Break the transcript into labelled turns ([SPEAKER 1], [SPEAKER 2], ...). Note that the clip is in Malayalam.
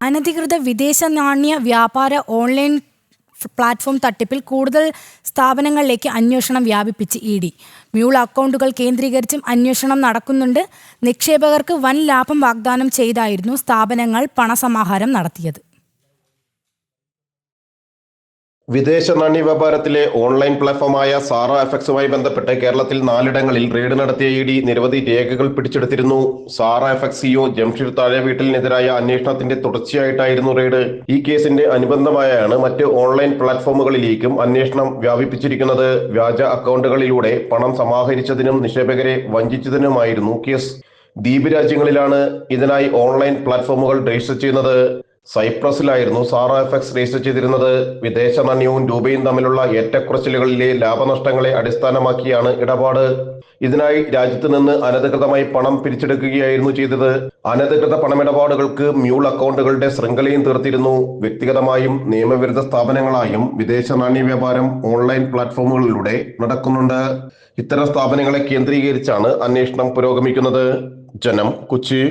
[SPEAKER 1] അനധികൃത വിദേശ നാണ്യ വ്യാപാര ഓൺലൈൻ പ്ലാറ്റ്ഫോം തട്ടിപ്പിൽ കൂടുതൽ സ്ഥാപനങ്ങളിലേക്ക് അന്വേഷണം വ്യാപിപ്പിച്ച് ഇ ഡി. മ്യൂൾ അക്കൗണ്ടുകൾ കേന്ദ്രീകരിച്ചും അന്വേഷണം നടക്കുന്നുണ്ട്. നിക്ഷേപകർക്ക് വൻ ലാഭം വാഗ്ദാനം ചെയ്തായിരുന്നു സ്ഥാപനങ്ങൾ പണസമാഹാരം നടത്തിയത്.
[SPEAKER 2] വിദേശ നാണ്യ വ്യാപാരത്തിലെ ഓൺലൈൻ പ്ലാറ്റ്ഫോമായ സാറ എഫക്സുമായി ബന്ധപ്പെട്ട് കേരളത്തിൽ നാലിടങ്ങളിൽ റെയ്ഡ് നടത്തിയ ഇ ഡി നിരവധി രേഖകൾ പിടിച്ചെടുത്തിരുന്നു. Sara FX CO Jamsheer Thazhe വീട്ടിലിനെതിരായ അന്വേഷണത്തിന്റെ തുടർച്ചയായിട്ടായിരുന്നു റെയ്ഡ്. ഈ കേസിന്റെ അനുബന്ധമായാണ് മറ്റ് ഓൺലൈൻ പ്ലാറ്റ്ഫോമുകളിലേക്കും അന്വേഷണം വ്യാപിപ്പിച്ചിരിക്കുന്നത്. വ്യാജ അക്കൗണ്ടുകളിലൂടെ പണം സമാഹരിച്ചതിനും നിക്ഷേപകരെ വഞ്ചിച്ചതിനുമായിരുന്നു കേസ്. ദ്വീപ് രാജ്യങ്ങളിലാണ് ഇതിനായി ഓൺലൈൻ പ്ലാറ്റ്ഫോമുകൾ രജിസ്റ്റർ ചെയ്യുന്നത്. സൈപ്രസിലായിരുന്നു സാറ എക്സ് രജിസ്റ്റർ ചെയ്തിരുന്നത്. വിദേശ നാണ്യവും രൂപയും തമ്മിലുള്ള ഏറ്റക്കുറച്ചിലുകളിലെ ലാഭനഷ്ടങ്ങളെ അടിസ്ഥാനമാക്കിയാണ് ഇടപാട്. ഇതിനായി രാജ്യത്ത് നിന്ന് അനധികൃതമായി പണം പിരിച്ചെടുക്കുകയായിരുന്നു ചെയ്തത്. അനധികൃത പണമിടപാടുകൾക്ക് മ്യൂൾ അക്കൗണ്ടുകളുടെ ശൃംഖലയും തീർത്തിരുന്നു. വ്യക്തിഗതമായും നിയമവിരുദ്ധ സ്ഥാപനങ്ങളായും വിദേശ നാണ്യ വ്യാപാരം ഓൺലൈൻ പ്ലാറ്റ്ഫോമുകളിലൂടെ നടക്കുന്നുണ്ട്. ഇത്തരം സ്ഥാപനങ്ങളെ കേന്ദ്രീകരിച്ചാണ് അന്വേഷണം പുരോഗമിക്കുന്നത്. ജനം കൊച്ചി.